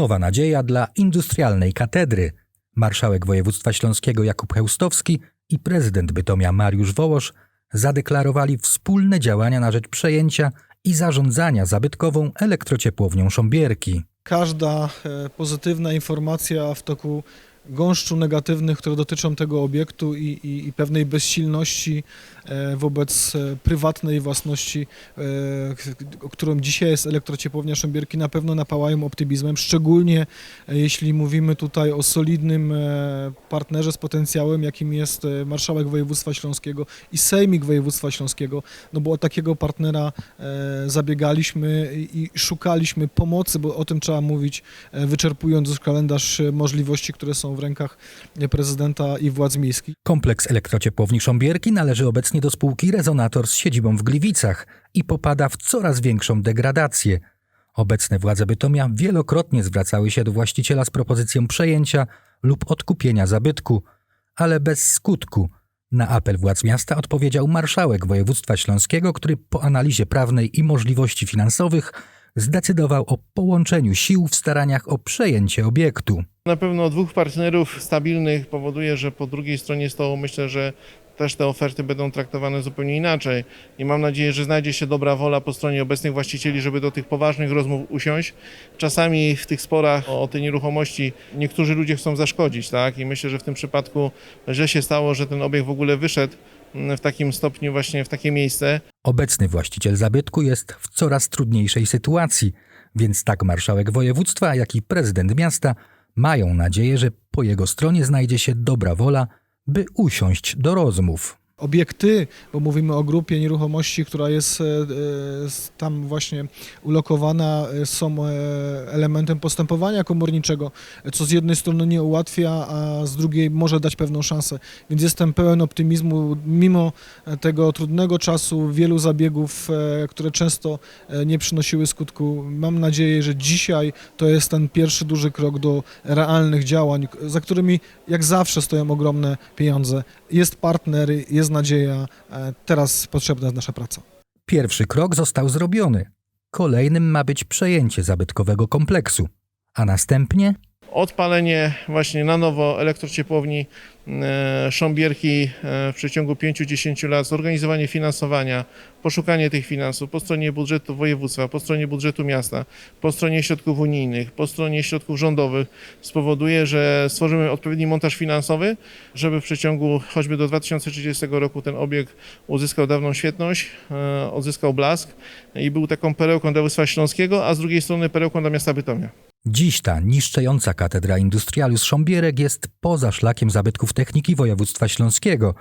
Nowa nadzieja dla industrialnej katedry. Marszałek województwa śląskiego Jakub Chełstowski i prezydent Bytomia Mariusz Wołosz zadeklarowali wspólne działania na rzecz przejęcia i zarządzania zabytkową elektrociepłownią Sząbierki. Każda e, pozytywna informacja w toku gąszczu negatywnych, które dotyczą tego obiektu i, i, i pewnej bezsilności e, wobec e, prywatnej własności, e, którą dzisiaj jest elektrociepłownia Sząbierki, na pewno napałają optymizmem, szczególnie jeśli mówimy tutaj o solidnym partnerze z potencjałem, jakim jest marszałek województwa śląskiego i sejmik województwa śląskiego, no bo o takiego partnera zabiegaliśmy i szukaliśmy pomocy, bo o tym trzeba mówić, wyczerpując już kalendarz możliwości, które są w rękach e, prezydenta i władz miejskich. Kompleks elektrociepłowni Sząbierki należy obecnie do spółki Rezonator z siedzibą w Gliwicach i popada w coraz większą degradację. Obecne władze Bytomia wielokrotnie zwracały się do właściciela z propozycją przejęcia lub odkupienia zabytku, ale bez skutku. Na apel władz miasta odpowiedział marszałek województwa śląskiego, który po analizie prawnej i możliwości finansowych zdecydował o połączeniu sił w staraniach o przejęcie obiektu. Na pewno dwóch partnerów stabilnych powoduje, że po drugiej stronie stołu myślę, że też te oferty będą traktowane zupełnie inaczej. I mam nadzieję, że znajdzie się dobra wola po stronie obecnych właścicieli, żeby do tych poważnych rozmów usiąść. Czasami w tych sporach o te nieruchomości niektórzy ludzie chcą zaszkodzić, tak? I myślę, że w tym przypadku źle się stało, że ten obiekt w ogóle wyszedł w takim stopniu właśnie w takie miejsce. Obecny właściciel zabytku jest w coraz trudniejszej sytuacji, więc tak marszałek województwa, jak i prezydent miasta mają nadzieję, że po jego stronie znajdzie się dobra wola, by usiąść do rozmów. Obiekty, bo mówimy o grupie nieruchomości, która jest e, e, tam właśnie ulokowana, e, są elementem postępowania komorniczego, co z jednej strony nie ułatwia, a z drugiej może dać pewną szansę. Więc jestem pełen optymizmu, mimo tego trudnego czasu, wielu zabiegów, które często nie przynosiły skutku. Mam nadzieję, że dzisiaj to jest ten pierwszy duży krok do realnych działań, za którymi jak zawsze stoją ogromne pieniądze. Jest partner, jest nadzieja, e, teraz potrzebna jest nasza praca. Pierwszy krok został zrobiony. Kolejnym ma być przejęcie zabytkowego kompleksu, a następnie odpalenie właśnie na nowo elektrociepłowni e, Sząbierki e, w przeciągu 5-10 lat, zorganizowanie finansowania, poszukanie tych finansów po stronie budżetu województwa, po stronie budżetu miasta, po stronie środków unijnych, po stronie środków rządowych spowoduje, że stworzymy odpowiedni montaż finansowy, żeby w przeciągu choćby do 2030 roku ten obiekt uzyskał dawną świetność, e, odzyskał blask i był taką perełką dla województwa śląskiego, a z drugiej strony perełką dla miasta Bytomia. Dziś ta niszczejąca katedra Industrialus Sząbierek jest poza szlakiem zabytków techniki województwa śląskiego,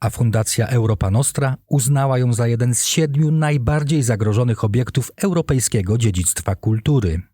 a Fundacja Europa Nostra uznała ją za jeden z siedmiu najbardziej zagrożonych obiektów europejskiego dziedzictwa kultury.